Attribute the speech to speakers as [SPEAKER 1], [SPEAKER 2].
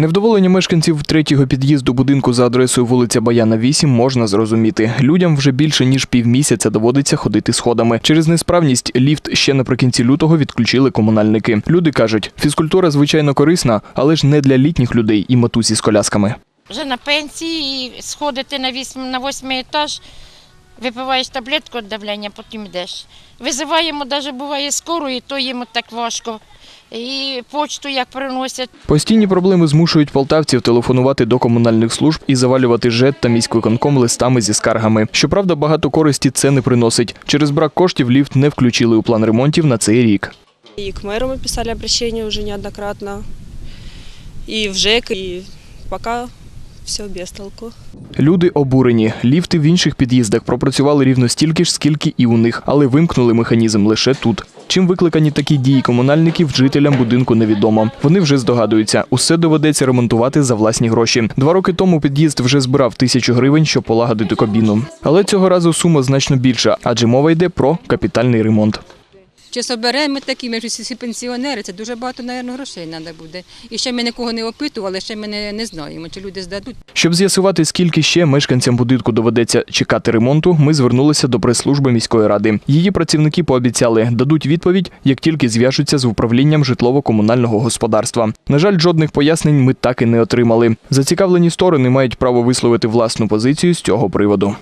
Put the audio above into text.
[SPEAKER 1] Невдоволення мешканців третього під'їзду будинку за адресою вулиця Баяна 8 можна зрозуміти. Людям вже більше ніж півмісяця доводиться ходити сходами. Через несправність ліфт ще наприкінці лютого відключили комунальники. Люди кажуть, фізкультура звичайно корисна, але ж не для літніх людей і матусі з колясками.
[SPEAKER 2] Вже на пенсії сходити на вісьм- на восьмий етаж, випиваєш таблетку від давлення, потім йдеш. Визиваємо, навіть буває скору, і то їм так важко І почту як приносять.
[SPEAKER 1] Постійні проблеми змушують полтавців телефонувати до комунальних служб і завалювати ЖЕД та міськвиконком листами зі скаргами. Щоправда, багато користі це не приносить. Через брак коштів ліфт не включили у план ремонтів на цей рік.
[SPEAKER 3] И к мэру мы писали обращение уже неоднократно, и в ЖЭК, и пока все без толку.
[SPEAKER 1] Люди обурені. Ліфти в інших під'їздах пропрацювали рівно стільки ж, скільки і у них, але вимкнули механізм лише тут. Чим викликані такі дії комунальників, жителям будинку невідомо. Вони вже здогадуються, усе доведеться ремонтувати за власні гроші. Два роки тому під'їзд вже збирав тисячу гривень, щоб полагодити кабіну. Але цього разу сума значно більша, адже мова йде про капітальний ремонт.
[SPEAKER 4] Чи соберемо ми такі, ми ж всі пенсіонери, це дуже багато, мабуть, грошей треба буде. І ще ми нікого не опитували, ще ми не, не знаємо, чи люди здадуть.
[SPEAKER 1] Щоб з'ясувати, скільки ще мешканцям будинку доведеться чекати ремонту, ми звернулися до прес-служби міської ради. Її працівники пообіцяли, дадуть відповідь, як тільки зв'яжуться з управлінням житлово-комунального господарства. На жаль, жодних пояснень ми так і не отримали. Зацікавлені сторони мають право висловити власну позицію з цього приводу.